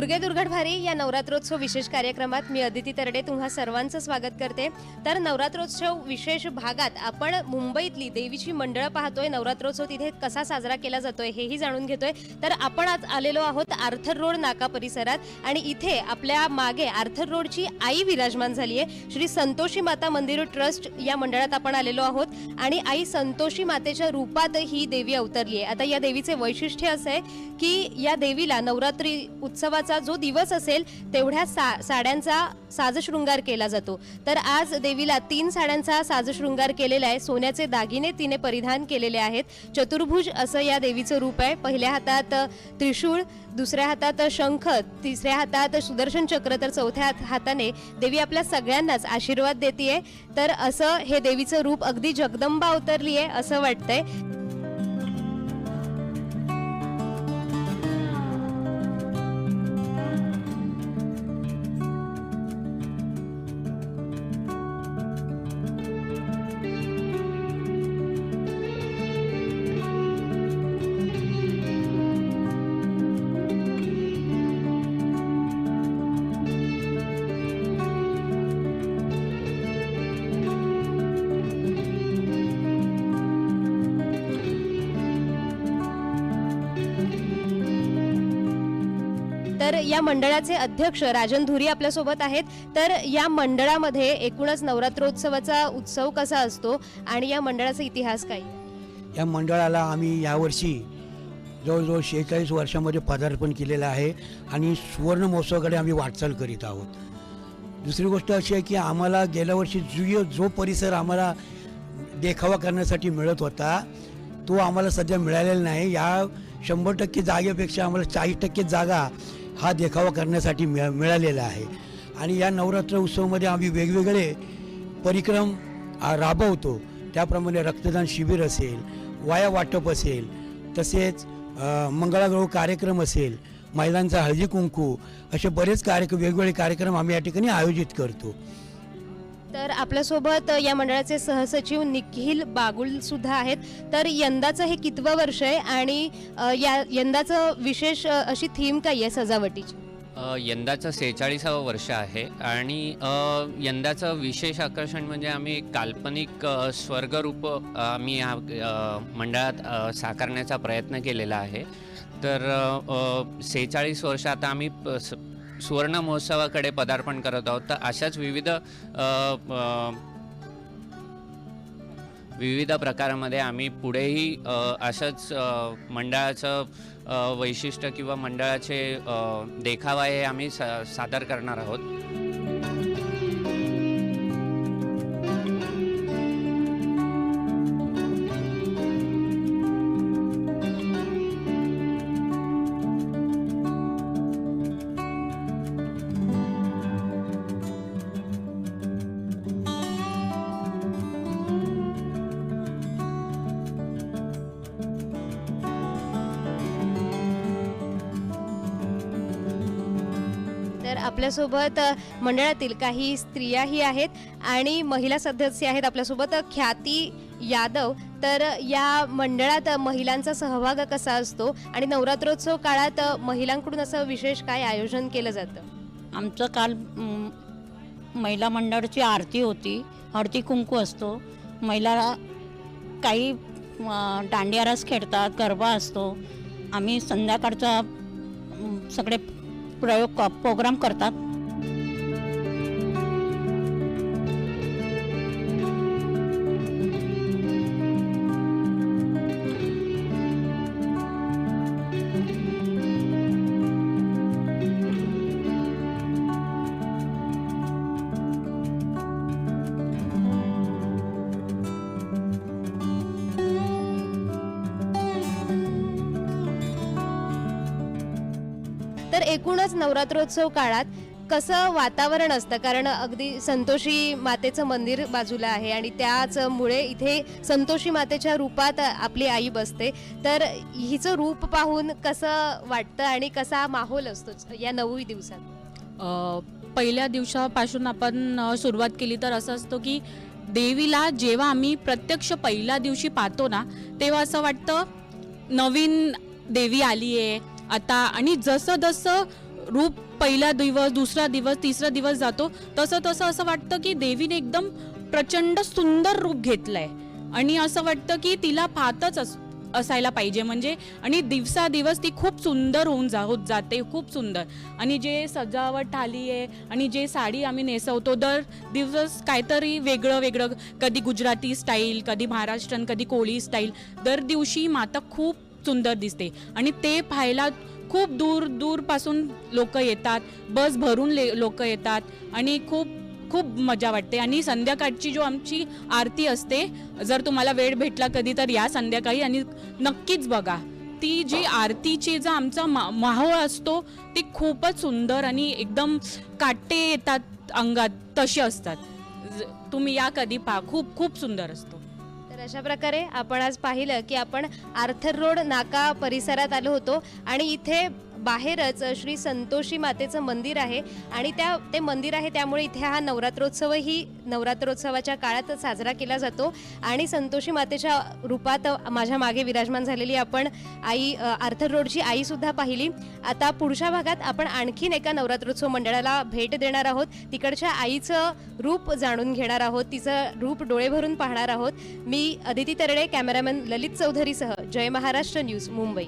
दुर्गे दुर्घट भारी या नवरात्रोत्सव विशेष कार्यक्रमात मी अदिती तरडे तुम्हा सर्वांचं स्वागत करते. तर नवरात्रोत्सव विशेष भागात आपण मुंबईतली देवीची मंडळं पाहतोय. नवरात्रोत्सव तिथे कसा साजरा केला जातोय हेही जाणून घेतोय. तर आपण आज आलेलो आहोत आर्थर रोड नाका परिसरात आणि इथे आपल्या मागे आर्थर रोडची आई विराजमान झाली आहे श्री संतोषी माता मंदिर ट्रस्ट या मंडळात आपण आलेलो आहोत आणि आई संतोषी मातेच्या रूपात ही देवी अवतरली आहे आता या देवीचे वैशिष्ट्य असं आहे की या देवीला नवरात्री उत्सवाचा जो दिवस असेल तेवढ्या सा साड्यांचा साजशृंगार केला जातो. तर आज देवीला तीन साड्यांचा साजशृंगार केलेला आहे. सोन्याचे दागिने तिने परिधान केलेले आहेत. चतुर्भुज असं या देवीचं रूप आहे. पहिल्या हातात त्रिशूळ दुसऱ्या हातात शंख तिसऱ्या हातात सुदर्शन चक्र तर चौथ्या हात- हाताने देवी आपल्या सगळ्यांनाच आशीर्वाद देते तर असं हे देवीचं रूप अगदी जगदंबा अवतरली आहे असं वाटतंय. या मंडळाचे अध्यक्ष राजन धुरी आपल्यासोबत आहेत. तर या मंडळामध्ये एकूणच नवरात्रोत्सवाचा उत्सव कसा असतो आणि या मंडळाचा इतिहास काय? या मंडळाला आम्ही यावर्षी जवळजवळ शेहेचाळीस वर्षामध्ये पदार्पण केलेलं आहे आणि सुवर्ण महोत्सवाकडे आम्ही वाटचाल करीत आहोत. दुसरी गोष्ट अशी आहे की आम्हाला गेल्या वर्षी जुय जो परिसर आम्हाला देखावा करण्यासाठी मिळत होता तो आम्हाला सध्या मिळालेला नाही. या शंभर टक्के जागेपेक्षा आम्हाला चाळीस टक्के जागा हा देखावा करण्यासाठी मिळा मिळालेला आहे. आणि या नवरात्र उत्सवामध्ये आम्ही वेगवेगळे परिक्रम राबवतो. त्याप्रमाणे रक्तदान शिबिर असेल वाया वाटप असेल तसेच अ, मंगळागौर कार्यक्रम असेल महिलांचा हळदी कुंकू असे बरेच कार्यक्रम वेगवेगळे कार्यक्रम आम्ही या ठिकाणी आयोजित करतो. तर आपल्यासोबत या मंडळाचे सहसचिव निखिल बागुल सुद्धा आहेत. तर यंदाचं हे कितवं वर्ष आहे आणि या यंदाचं विशेष अशी थीम काय आहे सजावटीची? यंदाचं सेहेचाळीसावं वर्ष आहे आणि यंदाचं विशेष आकर्षण म्हणजे आम्ही एक काल्पनिक स्वर्गरूप आम्ही या मंडळात साकारण्याचा प्रयत्न केलेला आहे. तर सेहेचाळीस वर्ष आता आम्ही प- स- सुवर्ण महोत्सवाकडे पदार्पण करत आहोत. तर अशाच विविध विविध प्रकारामध्ये आम्ही पुढेही अशाच मंडळाचं वैशिष्ट्य किंवा मंडळाचे देखावा हे आम्ही सा सादर करणार आहोत. आपल्यासोबत मंडळातील काही स्त्रियाही आहेत आणि महिला सदस्य आहेत आपल्यासोबत ख्याती यादव. तर या मंडळात महिलांचा सहभाग कसा असतो आणि नवरात्रोत्सव काळात महिलांकडून असं विशेष काय आयोजन केलं जातं? आमचं काल महिला मंडळाची आरती होती. हळदी कुंकू असतो. महिला काही दांडियारस खेळतात गरबा असतो. आम्ही संध्याकाळचा सगळे प्रयोग प्रोग्राम करतात. तर एकूणच नवरात्रोत्सव काळात कसं वातावरण असतं? कारण अगदी संतोषी मातेचं मंदिर बाजूला आहे आणि त्याचमुळे इथे संतोषी मातेच्या रूपात आपली आई बसते. तर हिचं रूप पाहून कसं वाटतं आणि कसा माहोल असतो या नऊही दिवसात? पहिल्या दिवसापासून आपण सुरुवात केली तर असं असतं की देवीला जेव्हा आम्ही प्रत्यक्ष पहिल्या दिवशी पाहतो ना तेव्हा असं वाटतं नवीन देवी आली आहे आता आणि जसं जसं रूप पहिला दिवस दुसरा दिवस तिसरा दिवस जातो तसं तसं असं वाटतं की देवीने एकदम प्रचंड सुंदर रूप घेतलंय. आणि असं वाटतं की तिला पाहतच अस असायला पाहिजे म्हणजे आणि दिवसा दिवस ती खूप सुंदर होऊन जा होत जाते खूप सुंदर. आणि जे सजावट आली आहे आणि जे साडी आम्ही नेसवतो दर दिवस काहीतरी वेगळं वेगळं कधी गुजराती स्टाईल कधी महाराष्ट्रन कधी कोळी स्टाईल दर दिवशी माता खूप सुंदर दिसते. आणि ते पाहायला खूप दूर दूरपासून लोक येतात. बस भरून ले लोक येतात. आणि खूप खूप मजा वाटते. आणि संध्याकाळची जो आमची आरती असते जर तुम्हाला वेळ भेटला कधी तर या संध्याकाळी आणि नक्कीच बघा. ती जी आरतीची जो आमचा मा माहोळ असतो ती खूपच सुंदर आणि एकदम काटे येतात अंगात तसे असतात. ज- तुम्ही या कधी पहा. खूप खूप सुंदर असतो. तर अशा प्रकारे आपण आज पाहिलं की आपण आर्थर रोड नाका परिसरात आलो होतो आणि इथे बाहेरच श्री संतोषी मातेचं मंदिर आहे आणि त्या ते मंदिर आहे त्यामुळे इथे हा नवरात्रोत्सवही नवरात्रोत्सवाच्या काळात साजरा केला जातो. आणि संतोषी मातेच्या रूपात माझ्या मागे विराजमान झालेली आपण आई आर्थर रोडची आईसुद्धा पाहिली. आता पुढच्या भागात आपण आणखीन एका नवरात्रोत्सव मंडळाला भेट देणार आहोत. तिकडच्या आईचं रूप जाणून घेणार आहोत. तिचं रूप डोळे भरून पाहणार आहोत. मी अदिती तरडे कॅमेरामॅन ललित चौधरीसह जय महाराष्ट्र न्यूज मुंबई.